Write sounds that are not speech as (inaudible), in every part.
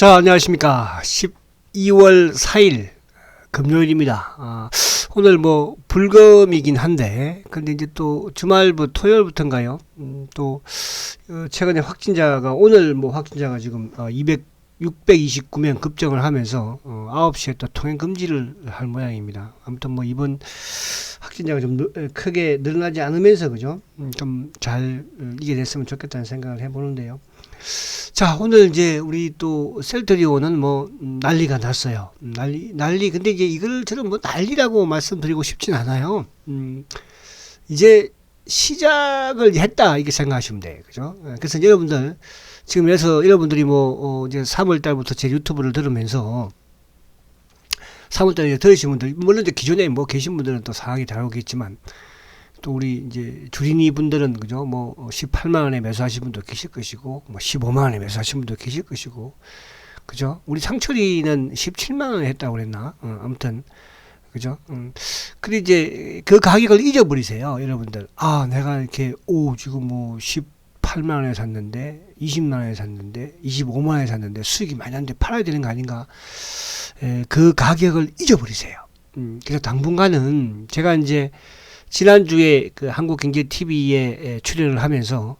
자, 안녕하십니까. 12월 4일 금요일입니다. 아, 오늘 뭐 불금이긴 한데, 근데 이제 또 주말부터 토요일부터인가요? 음, 또 어, 최근에 확진자가 오늘 뭐 확진자가 지금 어, 200 629명 급증을 하면서 어, 9시에 또 통행 금지를 할 모양입니다. 아무튼 뭐 이번 확진자가 좀 크게 늘어나지 않으면서 그죠? 음, 좀잘 어, 이게 됐으면 좋겠다는 생각을 해보는데요. 자 오늘 이제 우리 또 셀트리오는 뭐 음, 난리가 났어요. 음, 난리 난리 근데 이제 이걸 저는 뭐 난리라고 말씀드리고 싶진 않아요. 음, 이제 시작을 했다 이렇게 생각하시면 돼요. 그죠? 어, 그래서 여러분들 지금 그래서 여러분들이 뭐 어, 이제 3월 달부터 제 유튜브를 들으면서 3월 달에 들으신 분들 물론 이제 기존에 뭐 계신 분들은 또 상황이 다르겠지만 또 우리 이제 주린이 분들은 그죠? 뭐 18만 원에 매수하신 분도 계실 것이고 뭐 15만 원에 매수하신 분도 계실 것이고 그죠? 우리 상철이는 17만 원에 했다고 그랬나? 어, 아무튼 그죠? 음. 근데 이제 그 가격을 잊어버리세요 여러분들. 아 내가 이렇게 오 지금 뭐 18만 원에 샀는데 20만 원에 샀는데 25만 원에 샀는데 수익이 많이 났는데 팔아야 되는 거 아닌가? 에, 그 가격을 잊어버리세요. 음, 그래서 당분간은 제가 이제 지난주에 그 한국경제TV에 출연을 하면서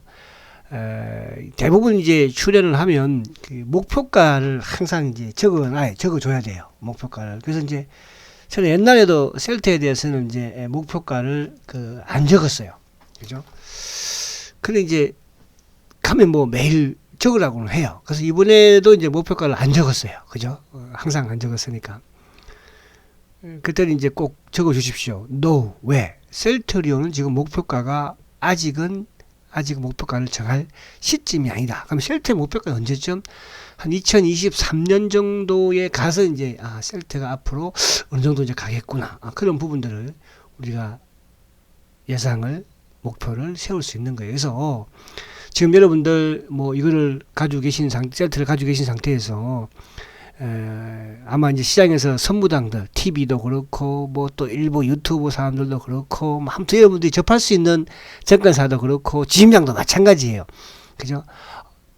에, 대부분 이제 출연을 하면 그 목표가를 항상 이제 적어놔 적어줘야 돼요 목표가를. 그래서 이제 저는 옛날에도 셀트에 대해서는 이제 에, 목표가를 그 안 적었어요. 그죠? 근데 이제 가면 뭐 매일 적으라고는 해요. 그래서 이번에도 이제 목표가를 안 적었어요. 그죠? 어, 항상 안 적었으니까 그때는 이제 꼭 적어 주십시오. No. 왜? 셀트리온은 지금 목표가가 아직은 아직 목표가를 정할 시점이 아니다. 그럼 셀트의 목표가 언제쯤? 한 2023년 정도에 가서 이제 아, 셀트가 앞으로 어느 정도 이제 가겠구나. 아, 그런 부분들을 우리가 예상을 목표를 세울 수 있는 거예요. 그래서 지금 여러분들 뭐 이거를 가지고 계신 상 셀트를 가지고 계신 상태에서 에, 아마 이제 시장에서 선무당들, TV도 그렇고, 뭐 또 일부 유튜브 사람들도 그렇고, 뭐 아무튼 여러분들이 접할 수 있는 증권사도 그렇고, 지임장도 마찬가지예요. 그죠?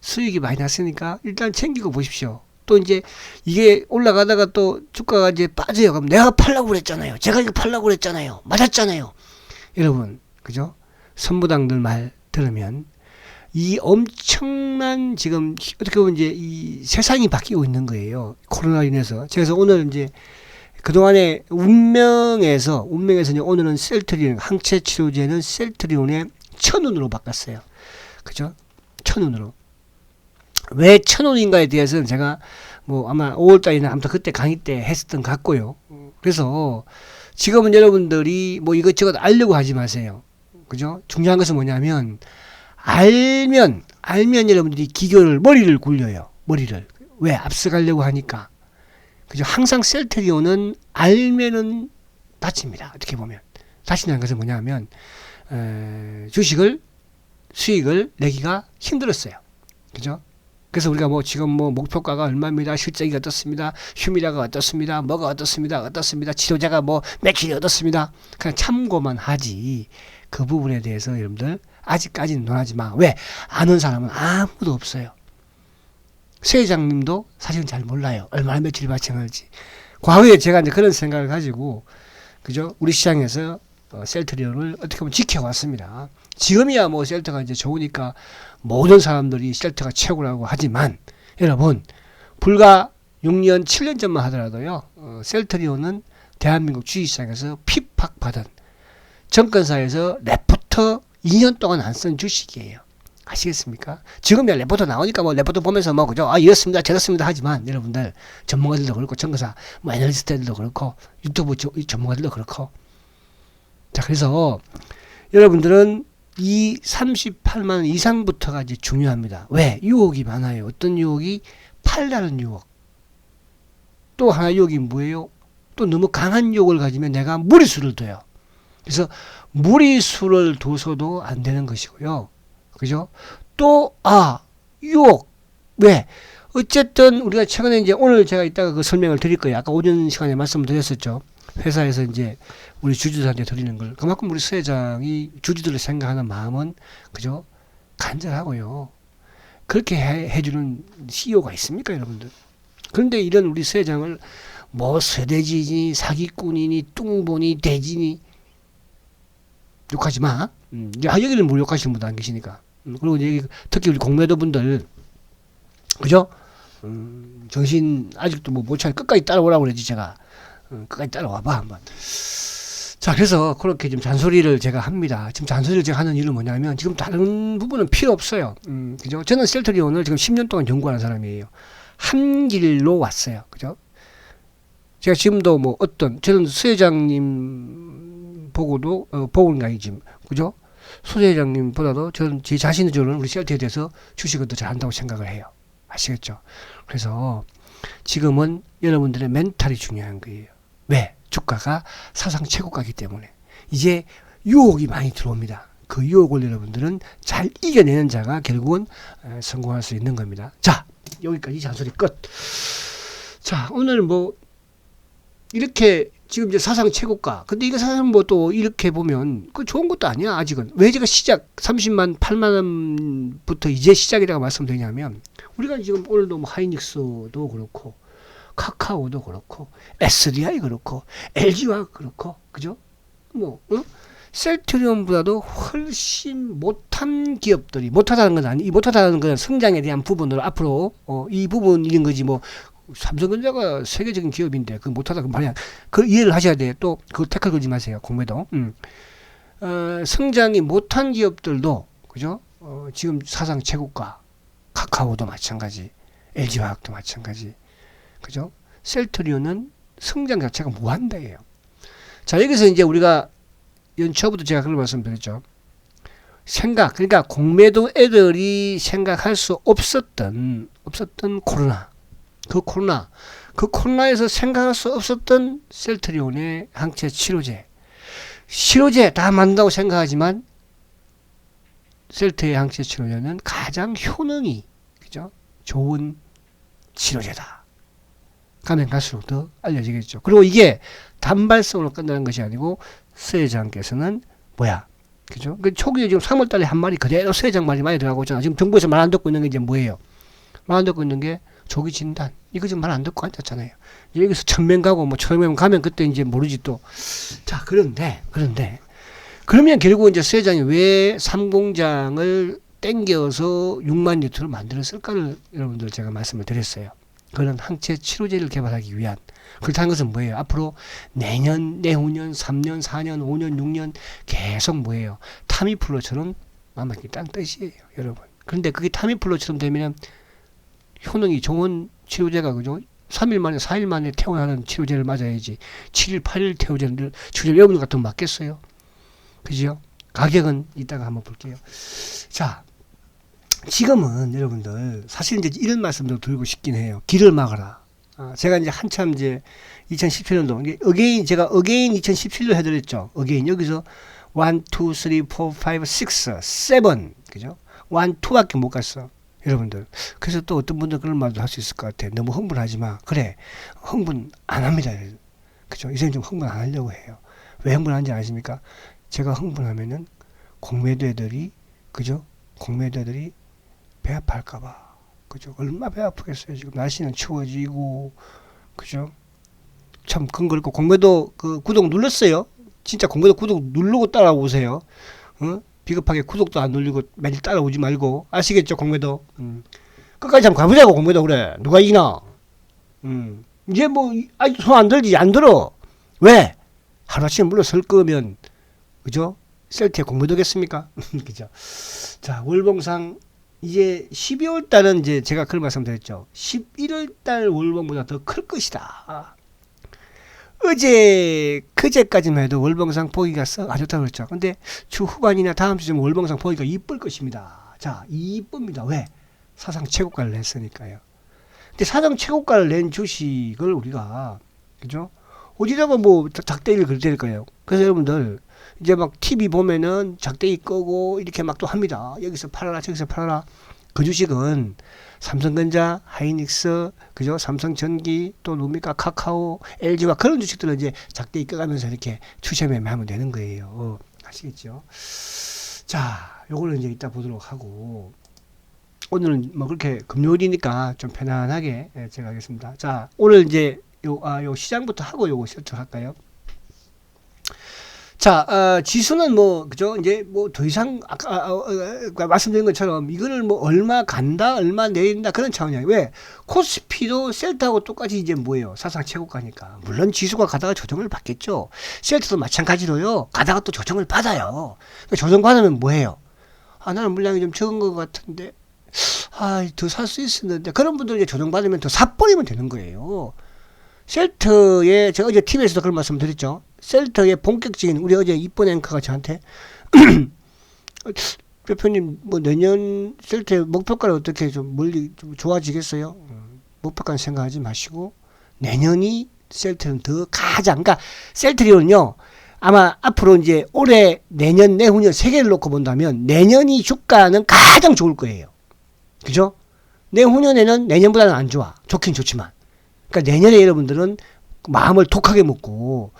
수익이 많이 났으니까 일단 챙기고 보십시오. 또 이제 이게 올라가다가 또 주가가 이제 빠져요. 그럼 내가 팔라고 그랬잖아요. 제가 이거 팔라고 그랬잖아요. 맞았잖아요. 여러분, 그죠? 선무당들 말 들으면 이 엄청난 지금 어떻게 보면 이제 이 세상이 바뀌고 있는 거예요. 코로나 인해서. 그래서 오늘 이제 그동안에 운명에서 운명에서 이제 오늘은 셀트리온 항체 치료제는 셀트리온의 천운으로 바꿨어요. 그죠? 천운으로. 왜 천운인가에 대해서는 제가 뭐 아마 5월 달이나 아무튼 그때 강의 때 했었던 것 같고요. 그래서 지금은 여러분들이 뭐 이것저것 알려고 하지 마세요. 그죠? 중요한 것은 뭐냐면 알면 알면 여러분들이 기교를 머리를 굴려요. 머리를 왜 앞서가려고 하니까 그죠? 항상 셀트리온은 알면은 다칩니다. 어떻게 보면 다친다는 것은 뭐냐면 에, 주식을 수익을 내기가 힘들었어요. 그죠? 그래서 우리가 뭐 지금 뭐 목표가가 얼마입니다. 실적이 어떻습니다. 휴미라가 어떻습니다. 뭐가 어떻습니다. 어떻습니다. 치료제가 뭐 며칠이 어떻습니다. 그냥 참고만 하지 그 부분에 대해서 여러분들 아직까지는 논하지 마. 왜? 아는 사람은 아무도 없어요. 새 회장님도 사실은 잘 몰라요. 얼마나 며칠 발생할지. 과거에 제가 이제 그런 생각을 가지고, 그죠? 우리 시장에서 어, 셀트리온을 어떻게 보면 지켜왔습니다. 지금이야 뭐 셀트가 이제 좋으니까 모든 사람들이 셀트가 최고라고 하지만, 여러분, 불과 6년, 7년 전만 하더라도요, 어, 셀트리온은 대한민국 주식시장에서 핍박받은 정권사에서 레포터 2년 동안 안 쓴 주식이에요. 아시겠습니까? 지금 야 레포터 나오니까 뭐 레포터 보면서 뭐 그죠? 아 이렇습니다, 저렇습니다 하지만 여러분들 전문가들도 그렇고 정거사 뭐 애널리스트들도 그렇고 유튜브 전문가들도 그렇고 자 그래서 여러분들은 이 38만 원 이상부터가 이제 중요합니다. 왜? 유혹이 많아요. 어떤 유혹이 팔라는 유혹. 또 하나 유혹이 뭐예요? 또 너무 강한 유혹을 가지면 내가 무리수를 둬요. 그래서 무리수를 둬서도 안 되는 것이고요. 그죠? 또, 아, 유혹. 왜? 어쨌든 우리가 최근에 이제 오늘 제가 이따가 그 설명을 드릴 거예요. 아까 오전 시간에 말씀을 드렸었죠. 회사에서 이제 우리 주주들한테 드리는 걸. 그만큼 우리 수회장이 주주들을 생각하는 마음은, 그죠? 간절하고요. 그렇게 해, 해주는 CEO가 있습니까, 여러분들? 그런데 이런 우리 수 회장을 뭐 쇠돼지니 사기꾼이니 뚱보니 돼지니 욕하지 마. 음, 이제 여기는 뭐 욕하시는 분도 안 계시니까. 음, 그리고 이제 특히 우리 공매도 분들 그죠? 음, 정신 아직도 뭐못 차려 끝까지 따라오라고 그러지 제가 음, 끝까지 따라와봐 한번. 자 그래서 그렇게 좀 잔소리를 제가 합니다. 지금 잔소리를 제가 하는 이유는 뭐냐면 지금 다른 부분은 필요 없어요. 음, 그죠? 저는 셀트리온을 지금 10년 동안 연구하는 사람이에요. 한 길로 왔어요. 그죠? 제가 지금도 뭐 어떤 저는 수 회장님 보고도 어, 아니지 그죠? 수 회장님보다도 저는 제 자신의 저는 우리 셀트에 대해서 주식을 더 잘한다고 생각을 해요. 아시겠죠? 그래서 지금은 여러분들의 멘탈이 중요한 거예요. 왜? 주가가 사상 최고가이기 때문에 이제 유혹이 많이 들어옵니다. 그 유혹을 여러분들은 잘 이겨내는 자가 결국은 에, 성공할 수 있는 겁니다. 자, 여기까지 잔소리 끝. 자, 오늘 뭐 이렇게 지금 이제 사상 최고가. 근데 이거 사실 뭐 또 이렇게 보면 그 좋은 것도 아니야 아직은. 왜 제가 시작 30만 8만 원부터 이제 시작이라고 말씀드리냐면 우리가 지금 오늘도 뭐 하이닉스도 그렇고 카카오도 그렇고 SDI 그렇고 LG와 그렇고 그죠? 뭐 어? 셀트리온보다도 훨씬 못한 기업들이 못하다는 건 아니 못하다는 건 성장에 대한 부분으로 앞으로 어, 이 부분인 거지 뭐 삼성전자가 세계적인 기업인데 그 못하다 그 말이야. 그 이해를 하셔야 돼요. 또그 태클 걸지 마세요. 공매도. 음. 어, 성장이 못한 기업들도 그죠? 어, 지금 사상 최고가 카카오도 마찬가지 LG화학도 마찬가지. 그죠? 셀트리온은 성장 자체가 무한대예요. 자 여기서 이제 우리가 연초부터 제가 그걸 말씀드렸죠. 생각 그러니까 공매도 애들이 생각할 수 없었던 없었던 코로나 그 코로나 그 코로나에서 생각할 수 없었던 셀트리온의 항체 치료제. 치료제 다 만든다고 생각하지만 셀트의 항체 치료제는 가장 효능이 그죠? 좋은 치료제다. 가면 갈수록 더 알려지겠죠. 그리고 이게 단발성으로 끝나는 것이 아니고 수회장께서는 뭐야? 그죠? 그 초기에 지금 3월달에 한 마리 그대로 수회장 말이 많이 들어가고 있잖아. 지금 정부에서 말 안 듣고 있는 게 이제 뭐예요? 말 안 듣고 있는 게 조기 진단 이거 지금 말 안 듣고 앉았잖아요. 여기서 천명 가고 뭐 천명 가면 그때 이제 모르지 또. 자 그런데 그런데 그러면 결국 이제 수회장이 왜 삼공장을 땡겨서 6만 리터를 만들었을까를 여러분들 제가 말씀을 드렸어요. 그런 항체 치료제를 개발하기 위한 그렇다는 것은 뭐예요? 앞으로 내년, 내후년, 3년, 4년, 5년, 6년 계속 뭐예요? 타미플로처럼 만들겠다는 뜻이에요, 여러분. 그런데 그게 타미플로처럼 되면 효능이 좋은 치료제가 그죠? 3일 만에 4일 만에 퇴원하는 치료제를 맞아야지 7일 8일 퇴원제를 치료제 여러분 같으면 맞겠어요? 그죠? 가격은 이따가 한번 볼게요. 자, 지금은 여러분들 사실 이제 이런 말씀도 드리고 싶긴 해요. 길을 막아라. 아, 제가 이제 한참 이제 2017년도 이게 어게인 제가 어게인 2017년 해드렸죠. 어게인 여기서 1, 2, 3, 4, 5, 6, 7 그죠? 1, 2밖에 못 갔어. 여러분들. 그래서 또 어떤 분들 그런 말도 할 수 있을 것 같아. 너무 흥분하지 마. 그래. 흥분 안 합니다. 그죠? 이제는 좀 흥분 안 하려고 해요. 왜 흥분하는지 아십니까? 제가 흥분하면은 공매도 애들이, 그죠? 공매도 애들이 배 아파할까봐. 그죠? 얼마 배 아프겠어요. 지금 날씨는 추워지고, 그죠? 참, 근거있고 공매도 그 구독 눌렀어요. 진짜 공매도 구독 누르고 따라오세요. 어? 비겁하게 구독도 안 눌리고 매일 따라오지 말고. 아시겠죠 공매도? 음. 끝까지 한번 가보자고 공매도 그래. 누가 이기나? 음. 이제 뭐 아직 손 안 들지 안 들어. 왜? 하루아침에 물러설 거면. 그죠? 셀트에 공매도겠습니까? (laughs) 그죠? 자 월봉상 이제 12월 달은 이제 제가 그런 말씀 드렸죠. 11월 달 월봉보다 더 클 것이다 어제 그제까지만 해도 월봉상 보기가 썩 안 좋다고 그랬죠. 근데 주 후반이나 다음 주쯤 월봉상 보기가 이쁠 것입니다. 자, 이쁩니다. 왜? 사상 최고가를 냈으니까요. 근데 사상 최고가를 낸 주식을 우리가 그죠? 어디다가 뭐 작대기를 걸릴 거예요. 그래서 여러분들 이제 막 TV 보면은 작대기 끄고 이렇게 막 또 합니다. 여기서 팔아라 저기서 팔아라. 그 주식은 삼성전자, 하이닉스, 그죠? 삼성전기, 또 뭡니까? 카카오, LG와 그런 주식들은 이제 작대 이끌가면서 이렇게 추세 매매하면 되는 거예요. 어, 아시겠죠? 자, 요거는 이제 이따 보도록 하고. 오늘은 뭐 그렇게 금요일이니까 좀 편안하게 예, 제가 하겠습니다. 자, 오늘 이제 요, 아, 요 시장부터 하고 요거 시작할까요? 자, 어, 지수는 뭐, 그죠? 이제 뭐 더 이상, 아까, 아, 어, 어, 어, 말씀드린 것처럼 이거를 뭐 얼마 간다, 얼마 내린다 그런 차원이 아니에요. 왜? 코스피도 셀트하고 똑같이 이제 뭐예요? 사상 최고가니까. 물론 지수가 가다가 조정을 받겠죠. 셀트도 마찬가지로요. 가다가 또 조정을 받아요. 그러니까 조정 받으면 뭐예요? 아, 나는 물량이 좀 적은 것 같은데, 아, 더 살 수 있었는데. 그런 분들 이제 조정 받으면 더 사버리면 되는 거예요. 셀트의 제가 어제 TV에서도 그런 말씀 드렸죠. 셀트의 본격적인 우리 어제 이쁜 앵커가 저한테 (clears throat) 대표님 뭐 내년 셀트의 목표가를 어떻게 좀 멀리 좀 좋아지겠어요? 음, 목표가는 생각하지 마시고 내년이 셀트는 더 가장 그러니까 셀트리온요 아마 앞으로 이제 올해 내년 내후년 세 개를 놓고 본다면 내년이 주가는 가장 좋을 거예요. 그죠? 내후년에는 내년보다는 안 좋아. 좋긴 좋지만. 그러니까 내년에 여러분들은 마음을 독하게 먹고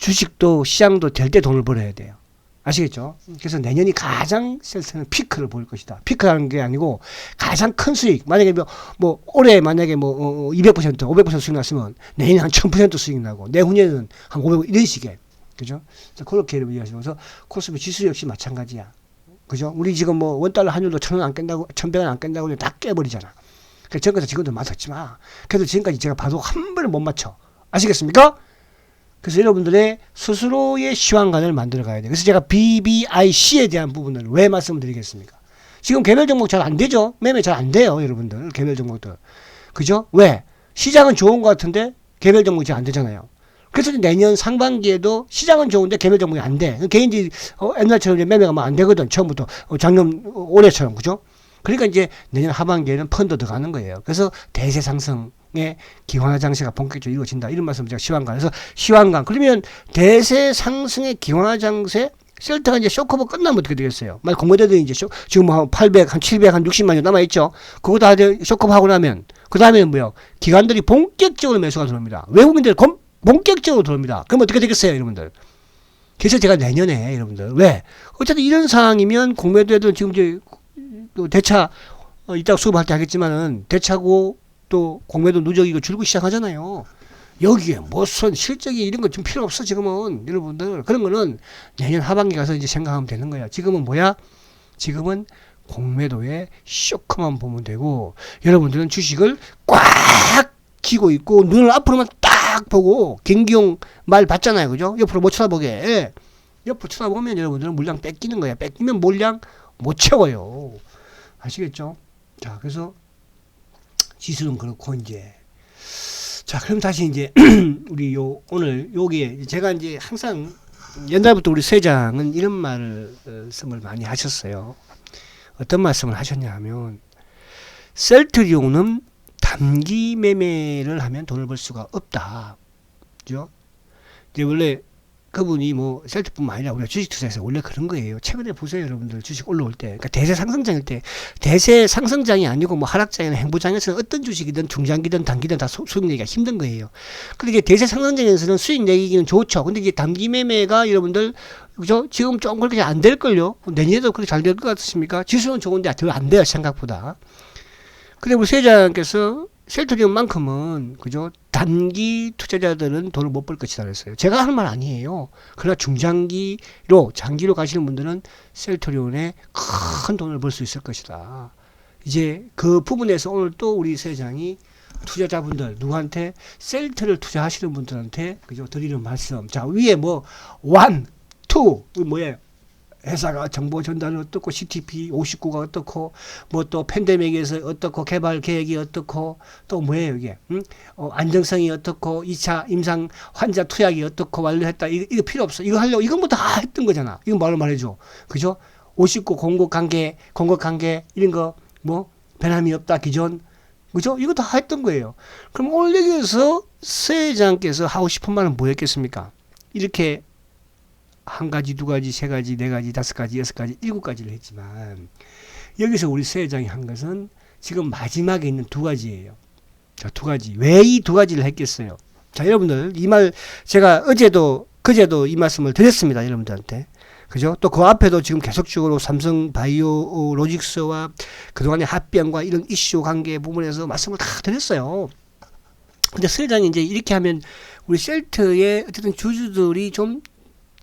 주식도 시장도 될 때 돈을 벌어야 돼요. 아시겠죠? 그래서 내년이 가장 셀트는 피크를 보일 것이다. 피크라는 게 아니고 가장 큰 수익. 만약에 뭐, 뭐 올해 만약에 뭐 어, 200% 500% 수익 났으면 내년에 한1000% 수익 나고 내후년에는 한 500 이런 식의 그죠? 그래서 그렇게 이해하시면서 코스피 지수 역시 마찬가지야. 그죠? 우리 지금 뭐 원달러 환율도 천 원 안 깬다고 천백 원 안 깬다고 다 깨버리잖아. 그래서 전까지 지금도 맞았지 마. 그래도 지금까지 제가 봐도 한 번을 못 맞춰. 아시겠습니까? 그래서 여러분들의 스스로의 시황관을 만들어 가야 돼요. 그래서 제가 BBIC에 대한 부분을 왜 말씀을 드리겠습니까? 지금 개별 종목 잘 안 되죠? 매매 잘 안 돼요, 여러분들. 개별 종목들. 그죠? 왜? 시장은 좋은 것 같은데 개별 종목이 잘 안 되잖아요. 그래서 내년 상반기에도 시장은 좋은데 개별 종목이 안 돼. 개인들이 어, 옛날처럼 매매가 뭐안 되거든. 처음부터. 어, 작년, 어, 올해처럼. 그죠? 그러니까 이제 내년 하반기에는 펀드 들어가는 거예요. 그래서 대세 상승 의 기관화 장세가 본격적으로 이루어진다. 이런 말씀을 제가 시황관에서 시황관. 그러면 대세 상승의 기관화 장세 셀트가 이제 쇼커버 끝나면 어떻게 되겠어요? 말 공모대들이 이제 쇼, 지금 뭐 한 800, 한 700, 한 60만 원 남아있죠? 그거 다 쇼커버 하고 나면, 그 다음에는 뭐요? 기관들이 본격적으로 매수가 들어옵니다. 외국인들 kom, 본격적으로 들어옵니다. 그럼 어떻게 되겠어요, 여러분들? 그래서 제가 내년에, 여러분들, 왜? 어쨌든 이런 상황이면 공매도에도 지금 이제 또 대차 어, 이따 수업할 때 하겠지만은 대차고 또 공매도 누적이고 줄고 시작하잖아요. 여기에 무슨 실적이 이런 거 좀 필요 없어 지금은 여러분들 그런 거는 내년 하반기 가서 이제 생각하면 되는 거야. 지금은 뭐야? 지금은 공매도의 쇼크만 보면 되고 여러분들은 주식을 꽉 쥐고 있고 눈을 앞으로만 딱 보고 김기용 말 봤잖아요, 그죠? 옆으로 못 쳐다보게. 예. 옆으로 쳐다보면 여러분들은 물량 뺏기는 거야. 뺏기면 물량 못 채워요. 아시겠죠? 자, 그래서 지수는 그렇고 이제 자, 그럼 다시 이제 (clears throat) 우리 요 오늘 여기에 제가 이제 항상 옛날부터 우리 세장은 이런 말을 어, 씀을 많이 하셨어요. 어떤 말씀을 하셨냐 하면 셀트리온은 단기 매매를 하면 돈을 벌 수가 없다. 그죠? 이제 원래 그분이 뭐 셀트뿐만 아니라 우리가 주식 투자에서 원래 그런 거예요. 최근에 보세요, 여러분들 주식 올라올 때, 그러니까 대세 상승장일 때, 대세 상승장이 아니고 뭐 하락장이나 행보장에서는 어떤 주식이든 중장기든 단기든 다 수, 수익 내기가 힘든 거예요. 근데 이제 대세 상승장에서는 수익 내기는 좋죠. 근데 이제 단기 매매가 여러분들 그죠? 지금 조금 그렇게 안 될 걸요. 내년에도 그렇게 잘 될 것 같습니까? 지수는 좋은데 더안 돼요, 생각보다. 근데 우리 세장께서 셀트리온만큼은 그죠 단기 투자자들은 돈을 못 벌 것이다 그랬어요. 제가 하는 말 아니에요. 그러나 중장기로 장기로 가시는 분들은 셀트리온에 큰 돈을 벌 수 있을 것이다. 이제 그 부분에서 오늘 또 우리 세장이 투자자분들 누구한테 셀트를 투자하시는 분들한테 그죠 드리는 말씀. 자 위에 뭐 원, 투 뭐예요? 회사가 정보 전달은 어떻고 CTP 59가 어떻고 뭐 또 팬데믹에서 어떻고 개발 계획이 어떻고 또 뭐예요 이게? 응? 어, 안정성이 어떻고 2차 임상 환자 투약이 어떻고 완료했다. 이거, 이거 필요 없어. 이거 하려고 이건 뭐 다 했던 거잖아. 이거 말로 말해줘. 그죠? 59 공급 관계 공급 관계 이런 거 뭐 변함이 없다 기존. 그죠? 이거 다 했던 거예요. 그럼 새 회장께서 하고 싶은 말은 뭐였겠습니까? 이렇게 한 가지, 두 가지, 세 가지, 네 가지, 다섯 가지, 여섯 가지, 일곱 가지를 했지만 여기서 우리 새 회장이 한 것은 지금 마지막에 있는 두 가지예요. 자, 두 가지. 왜 이 두 가지를 했겠어요? 자, 여러분들 이 말 제가 어제도 그제도 이 말씀을 드렸습니다. 여러분들한테. 그죠? 또 그 앞에도 지금 계속적으로 삼성 바이오 로직스와 그동안의 합병과 이런 이슈 관계 부분에서 말씀을 다 드렸어요. 근데 서회장이 이제 이렇게 하면 우리 셀트의 어쨌든 주주들이 좀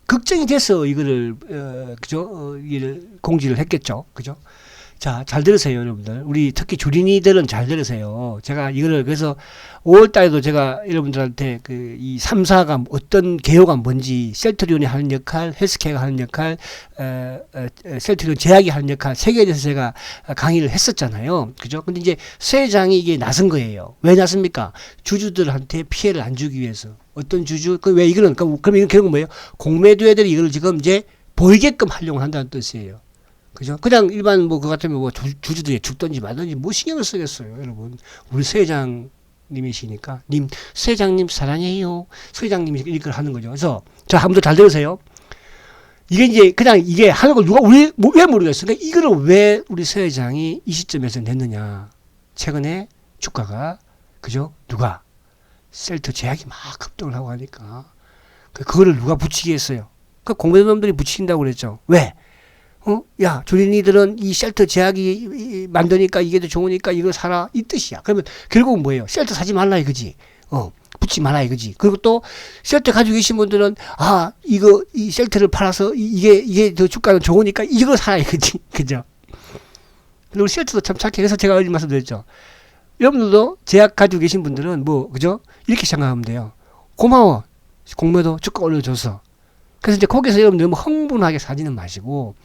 걱정이 돼서 이거를 어, 그죠? 어, 이를 공지를 했겠죠. 그죠? 자, 잘 들으세요, 여러분들. 우리 특히 주린이들은 잘 들으세요. 제가 이거를 그래서 5월 달에도 제가 여러분들한테 그 이 3, 4가 어떤 개요가 뭔지 셀트리온이 하는 역할, 헬스케어가 하는 역할, 에, 에, 에, 셀트리온 제약이 하는 역할 세 개에 대해서 제가 강의를 했었잖아요. 그죠? 근데 이제 세 장이 이게 나선 거예요. 왜 나섭니까? 주주들한테 피해를 안 주기 위해서. 어떤 주주, 그 왜 이거는, 그럼 이런 결국 뭐예요? 공매도 애들이 이걸 지금 이제 보이게끔 하려고 한다는 뜻이에요. 그죠? 그냥 일반 뭐 그 같으면 뭐 주, 주주들이 죽든지 말든지 뭐 신경을 쓰겠어요, 여러분. 우리 서 회장님이시니까 님, 서 회장님 사랑해요. 서 회장님이 이걸 하는 거죠. 그래서 자, 한번 더잘 들으세요. 이게 이제 그냥 이게 하는 걸 누가 우리 뭐, 왜 모르겠어요. 그러니까 이거를 왜 우리 서 회장이 이 시점에서 냈느냐. 최근에 주가가 그죠? 누가 셀터 제약이 막 급등을 하고 하니까 그 그거를 누가 붙이겠어요. 그 공매도놈들이 붙인다고 그랬죠. 왜? 어? 야, 주린이들은 이 셀터 제약이 이- 만드니까 이게 더 좋으니까 이거 사라. 이 뜻이야. 그러면 결국은 뭐예요? 셀터 사지 말라 이거지. 어, 붙지 말라 이거지. 그리고 또 셀터 가지고 계신 분들은 아, 이거 이 셀터를 팔아서 이- 이게 이게 더 주가는 좋으니까 이거 사라 이거지. (laughs) 그죠? 우리 셀터도 참 착해. 그래서 제가 어제 말씀드렸죠. 여러분들도 제약 가지고 계신 분들은 뭐 그죠? 이렇게 생각하면 돼요. 고마워. 공매도 주가 올려줘서. 그래서 이제 거기서 여러분 너무 흥분하게 사지는 마시고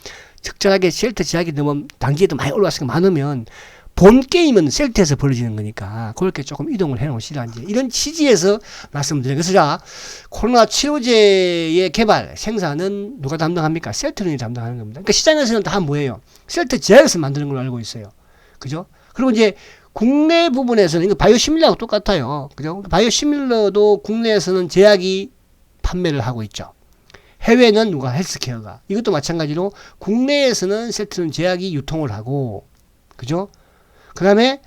적절하게 셀터 제약이 너무 단기에도 많이 올라왔으니까 많으면 본 게임은 셀터에서 벌어지는 거니까 그렇게 조금 이동을 해 놓으시라 이제 이런 취지에서 말씀드려요. 그래서 자 코로나 치료제의 개발 생산은 누가 담당합니까? 셀터는 담당하는 겁니다. 그러니까 시장에서는 다 뭐예요? 셀터 제약에서 만드는 걸로 알고 있어요. 그죠? 그리고 이제 국내 부분에서는 이거 바이오시밀러하고 똑같아요. 그죠? 바이오시밀러도 국내에서는 제약이 판매를 하고 있죠. 해외는 누가 헬스케어가 이것도 마찬가지로 국내에서는 셀트는 제약이 유통을 하고 그죠? 그다음에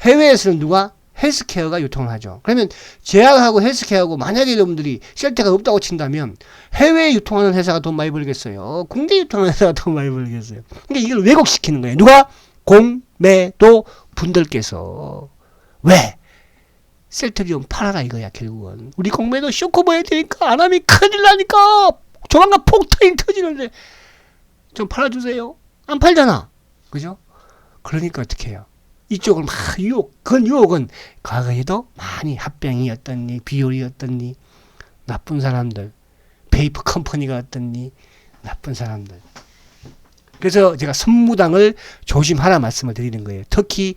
해외에서는 누가 헬스케어가 유통을 하죠. 그러면 제약하고 헬스케어하고 만약에 여러분들이 셀트가 없다고 친다면 해외에 유통하는 회사가 돈 많이 벌겠어요. 국내 유통하는 회사가 돈 많이 벌겠어요. 그러니까 이걸 왜곡시키는 거예요. 누가 공 매도 분들께서 왜 셀트리온 팔아라 이거야 결국은. 우리 공매도 쇼크 봐야 되니까 안 하면 큰일 나니까. 조만간 폭탄이 터지는데. 좀 팔아주세요. 안 팔잖아. 그죠? 그러니까 어떻게 해요? 이쪽을 막 유혹 그 유혹은 과거에도 많이 합병이었더니 비율이었더니 나쁜 사람들 베이프 컴퍼니가 어떻니 나쁜 사람들 그래서 제가 선무당을 조심하라 말씀을 드리는 거예요 특히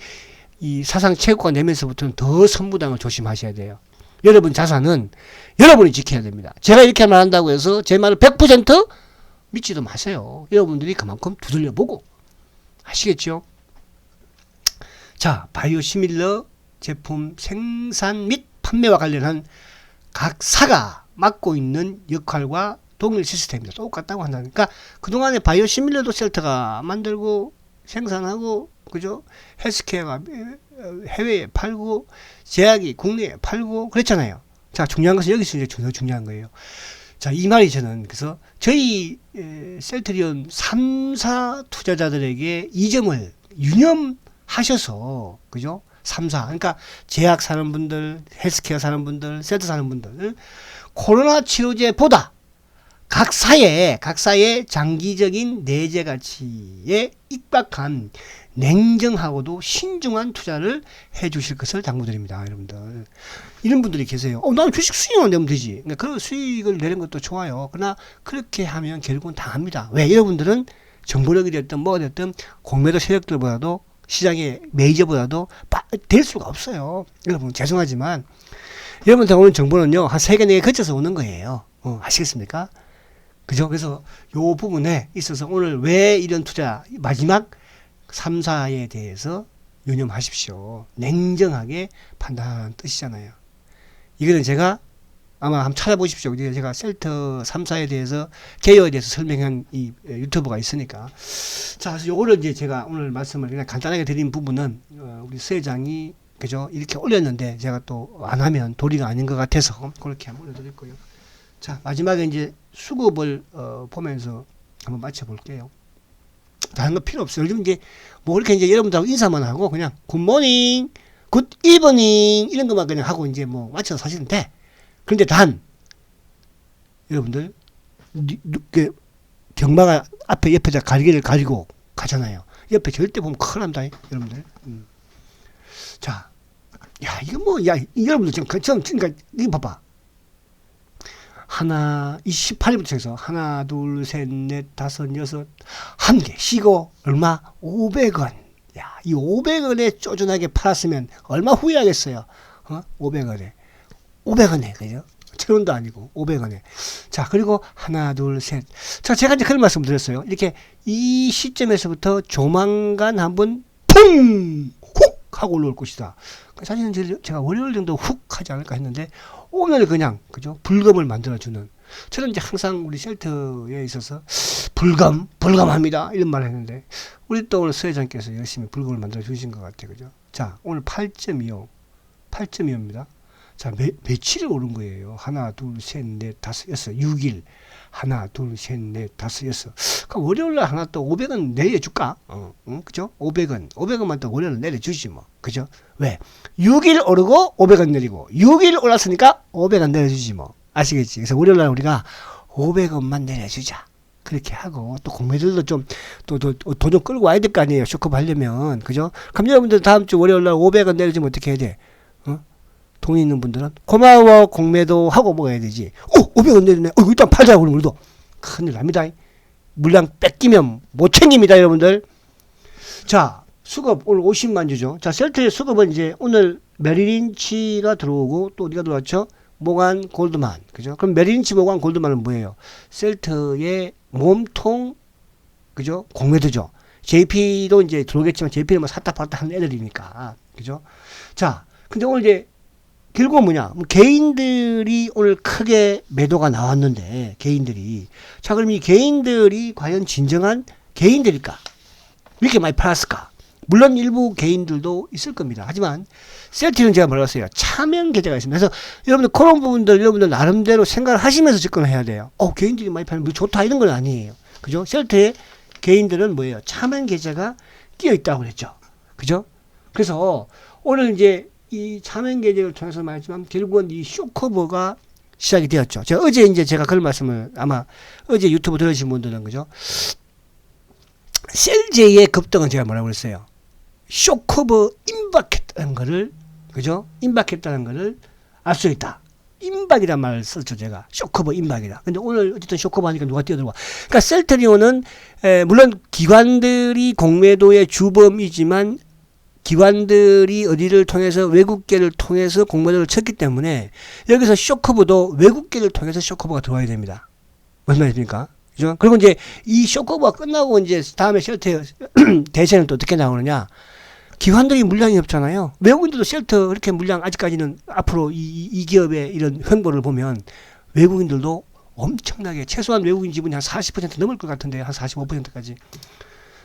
이 사상 최고가 내면서부터는 더 선무당을 조심하셔야 돼요. 여러분 자산은 여러분이 지켜야 됩니다. 제가 이렇게 말한다고 해서 제 말을 100% 믿지도 마세요. 여러분들이 그만큼 두들려 보고 아시겠죠? 자, 바이오 시밀러 제품 생산 및 판매와 관련한 각 사가 맡고 있는 역할과 동일 시스템입니다. 똑같다고 한다니까 그동안에 바이오 시밀러도 셀터가 만들고 생산하고 그죠? 헬스케어가 해외에 팔고 제약이 국내에 팔고 그랬잖아요. 자 중요한 것은 여기서 이제 더 중요한 거예요. 자 이 말이 저는 그래서 저희 에, 셀트리온 3사 투자자들에게 이 점을 유념하셔서 그죠? 3사 그러니까 제약 사는 분들, 헬스케어 사는 분들, 셀트 사는 분들 코로나 치료제보다 각 사의 각 사의 장기적인 내재 가치에 입각한 냉정하고도 신중한 투자를 해 주실 것을 당부드립니다, 여러분들. 이런 분들이 계세요. 어, 나는 주식 수익만 내면 되지. 그러니까 그 수익을 내는 것도 좋아요. 그러나 그렇게 하면 결국은 당합니다. 왜? 여러분들은 정보력이 됐든 뭐가 됐든 공매도 세력들보다도 시장의 메이저보다도 빠- 될 수가 없어요. 여러분 죄송하지만 여러분한테 오는 정보는요 한 세 개 네개 거쳐서 오는 거예요. 어, 아시겠습니까? 그죠? 그래서 요 부분에 있어서 오늘 왜 이런 투자 마지막 3사에 대해서 유념하십시오. 냉정하게 판단하는 뜻이잖아요. 이거는 제가 아마 한번 찾아보십시오. 제가 셀터 3사에 대해서 개요에 대해서 설명한 이 유튜브가 있으니까. 자, 요거를 이제 제가 오늘 말씀을 그냥 간단하게 드린 부분은 어, 우리 서 회장이 그죠? 이렇게 올렸는데 제가 또 안 하면 도리가 아닌 것 같아서 그렇게 한번 올려드렸고요. 자, 마지막에 이제 수급을 어, 보면서 한번 맞춰볼게요. 다른 거 필요 없어요. 요즘 이제 뭐 이렇게 이제 여러분들하고 인사만 하고 그냥 굿모닝, 굿 이브닝 이런 것만 그냥 하고 이제 뭐 맞춰서 사시면 돼. 그런데 단 여러분들 니- 누- 그 경마가 앞에 옆에다 갈기를 가지고 가잖아요. 옆에 절대 보면 큰일 납니다, 여러분들. 음. 자, 야 이거 뭐, 야 이- 여러분들 지금 그- 지금 그러니까 이거 봐봐. 하나, 이 18부터 해서 하나, 둘, 셋, 넷, 다섯, 여섯, 한 개, 쉬고, 얼마? 500원. 야, 이 500원에 쪼준하게 팔았으면 얼마 후회하겠어요? 어? 500원에. 500원에, 그죠? 천 원도 아니고, 500원에. 자, 그리고 하나, 둘, 셋. 자, 제가 이제 그런 말씀 드렸어요. 이렇게 이 시점에서부터 조만간 한번 퉁! 훅! 하고 올라올 것이다. 사실은 제- 제가 월요일 정도 훅 하지 않을까 했는데, 오늘 그냥, 그죠? 불금을 만들어주는. 저는 이제 항상 우리 셀터에 있어서 불금, 불금합니다. 이런 말을 했는데, 우리 또 오늘 수회장께서 열심히 불금을 만들어 주신 것 같아요. 그죠? 자, 오늘 8.25. 8.25입니다. 자, 매, 며칠을 오른 거예요. 하나, 둘, 셋, 넷, 다섯, 여섯, 6일. 하나, 둘, 셋, 넷, 다섯, 여섯. 그럼 월요일 날 하나 또 500원 내려줄까? 어, 응, 그죠? 500원. 500원만 또 월요일 날 내려주지 뭐. 그죠? 왜? 6일 오르고 500원 내리고, 6일 올랐으니까 500원 내려주지 뭐. 아시겠지? 그래서 월요일 날 우리가 500원만 내려주자. 그렇게 하고, 또 공매들도 좀, 또, 또, 돈좀 끌고 와야 될 거 아니에요. 쇼크업 하려면. 그죠? 그럼 여러분들 다음 주 월요일 날 500원 내려주면 어떻게 해야 돼? 어? 돈 있는 분들은 고마워 공매도 하고 먹어야 되지. 오 500원 내리네. 어 일단 팔자 그럼 우리도 큰일 납니다. 물량 뺏기면 못 챙깁니다 여러분들. 자 수급 오늘 50만 주죠. 자 셀트의 수급은 이제 오늘 메리린치가 들어오고 또 어디가 들어왔죠? 모간 골드만 그죠? 그럼 메리린치 모간 골드만은 뭐예요? 셀트의 몸통 그죠? 공매도죠. JP도 이제 들어오겠지만 JP는 뭐 샀다 팔다 하는 애들이니까 그죠? 자 근데 오늘 이제 결국은 뭐냐? 뭐 개인들이 오늘 크게 매도가 나왔는데 개인들이 자 그럼 이 개인들이 과연 진정한 개인들일까? 왜 이렇게 많이 팔았을까? 물론 일부 개인들도 있을 겁니다. 하지만 셀티는 제가 몰랐어요. 차명 계좌가 있습니다. 그래서 여러분들 그런 부분들 여러분들 나름대로 생각을 하시면서 접근을 해야 돼요. 어 개인들이 많이 팔면 뭐 좋다 이런 건 아니에요. 그죠? 셀트의 개인들은 뭐예요? 차명 계좌가 끼어 있다고 그랬죠. 그죠? 그래서 오늘 이제 이 차명 계좌를 통해서 말했지만 결국은 이 쇼커버가 시작이 되었죠. 제가 어제 이제 제가 그런 말씀을 아마 어제 유튜브 들으신 분들은 그죠? 셀제의 급등은 제가 뭐라고 그랬어요? 쇼커버 임박했다는 거를 그죠? 임박했다는 거를 알 수 있다. 임박이란 말을 썼죠 제가 쇼커버 임박이다. 근데 오늘 어쨌든 쇼커버 하니까 누가 뛰어들어와. 그러니까 셀트리온은 에, 물론 기관들이 공매도의 주범이지만 기관들이 어디를 통해서 외국계를 통해서 공매도를 쳤기 때문에 여기서 쇼커버도 외국계를 통해서 쇼커버가 들어와야 됩니다. 무슨 말입니까? 그죠? 그리고 이제 이 쇼커버가 끝나고 이제 다음에 쉘터 (clears throat) 대세는 또 어떻게 나오느냐? 기관들이 물량이 없잖아요. 외국인들도 쉘터 그렇게 물량 아직까지는 앞으로 이, 이, 이 기업의 이런 횡보를 보면 외국인들도 엄청나게 최소한 외국인 지분이 한 40% 넘을 것 같은데 한 45%까지.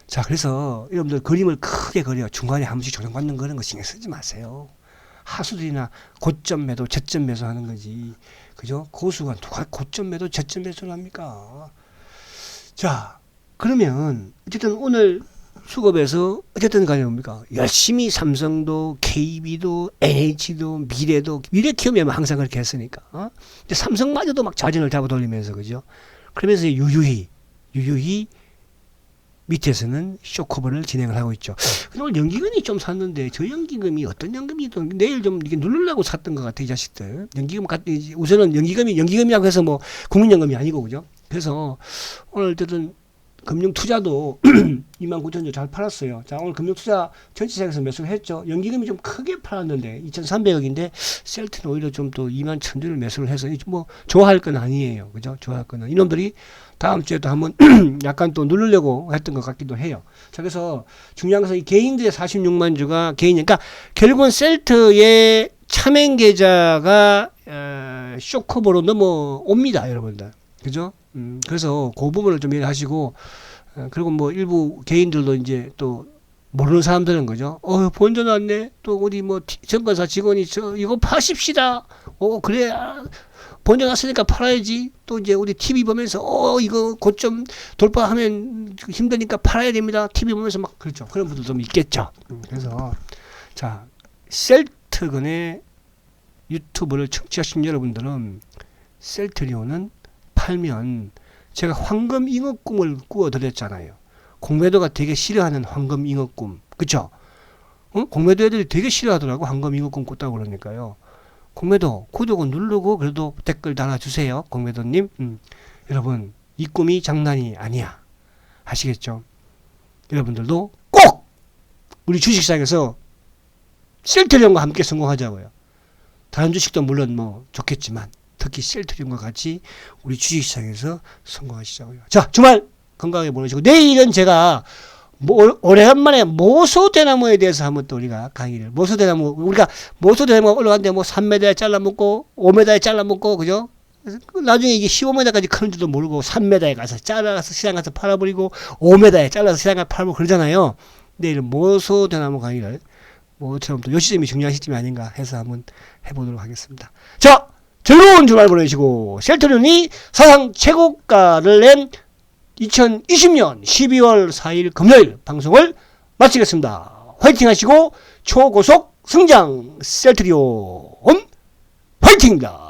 자 그래서 여러분들 그림을 크게 그려 중간에 한 번씩 조정받는 그런 거 신경 쓰지 마세요. 하수들이나 고점 매도, 저점 매수 하는 거지. 그죠? 고수가 누가 고점 매도, 저점 매수를 합니까? 자, 그러면 어쨌든 오늘 수급에서 어쨌든 간에 뭡니까? 열심히 삼성도, KB도, NH도, 미래도, 미래 키우면 항상 그렇게 했으니까. 어? 근데 삼성마저도 막 자전을 잡아 돌리면서 그죠? 그러면서 유유히, 유유히 밑에서는 쇼커버를 진행을 하고 있죠. 근데 오늘 연기금이 좀 샀는데 저 연기금이 어떤 연금이든 내일 좀 이게 누르려고 샀던 것 같아 이 자식들. 연기금 같 우선은 연기금이 연기금이라고 해서 뭐 국민연금이 아니고 그죠? 그래서 오늘 어쨌든 금융 투자도 2만 9천 주 잘 팔았어요. 자 오늘 금융 투자 전체상에서 매수를 했죠. 연기금이 좀 크게 팔았는데 2,300억인데 셀트는 오히려 좀 또 2만 천 주를 매수를 해서 뭐 좋아할 건 아니에요. 그죠? 좋아할 거는 이놈들이 다음 주에 도 한번 (clears throat) 약간 또 누르려고 했던 것 같기도 해요. 자, 그래서 중요한 것은 이 개인들의 46만 주가 개인, 그러니까 결국은 셀트의 차맹 계좌가 어, 쇼커버로 넘어옵니다, 여러분들. 그죠? 음, 그래서 그 부분을 좀 이해하시고, 어, 그리고 뭐 일부 개인들도 이제 또 모르는 사람들은 그죠? 어, 본전 왔네. 또 어디 뭐 티- 정관사 직원이 저 이거 파십시다. 어, 그래. 아, 번져놨으니까 팔아야지. 또 이제 우리 TV 보면서 어 이거 고점 돌파하면 힘드니까 팔아야 됩니다. TV 보면서 막 그렇죠. 그런 분들도 좀 있겠죠. 음, 그래서 자 셀트근의 유튜브를 청취하신 여러분들은 셀트리온은 팔면 제가 황금 잉어 꿈을 꾸어드렸잖아요. 공매도가 되게 싫어하는 황금 잉어 꿈. 그쵸? 응? 공매도 애들이 되게 싫어하더라고. 황금 잉어 꿈 꿨다고 그러니까요. 공매도 구독은 누르고 그래도 댓글 달아주세요. 공매도님. 음. 여러분 이 꿈이 장난이 아니야. 아시겠죠? 여러분들도 꼭 우리 주식시장에서 셀트리온과 함께 성공하자고요. 다른 주식도 물론 뭐 좋겠지만 특히 셀트리온과 같이 우리 주식시장에서 성공하시자고요. 자 주말 건강하게 보내시고 내일은 제가 뭐, 오래간만에 모소대나무에 대해서 한번 또 우리가 강의를 모소대나무 우리가 모소대나무 올라갔는데 뭐 3m에 잘라먹고 5m에 잘라먹고 그죠? 나중에 이게 15m까지 크는 줄도 모르고 3m에 가서 잘라서 시장 가서 팔아버리고 5m에 잘라서 시장 가서 팔고 그러잖아요. 내일 모소대나무 강의를 뭐처럼 또 요 시점이 중요한 시점이 아닌가 해서 한번 해보도록 하겠습니다. 자, 즐거운 주말 보내시고 셀트리온이 사상 최고가를 낸 2020년 12월 4일 금요일 방송을 마치겠습니다. 화이팅 하시고 초고속 성장 셀트리온 화이팅입니다.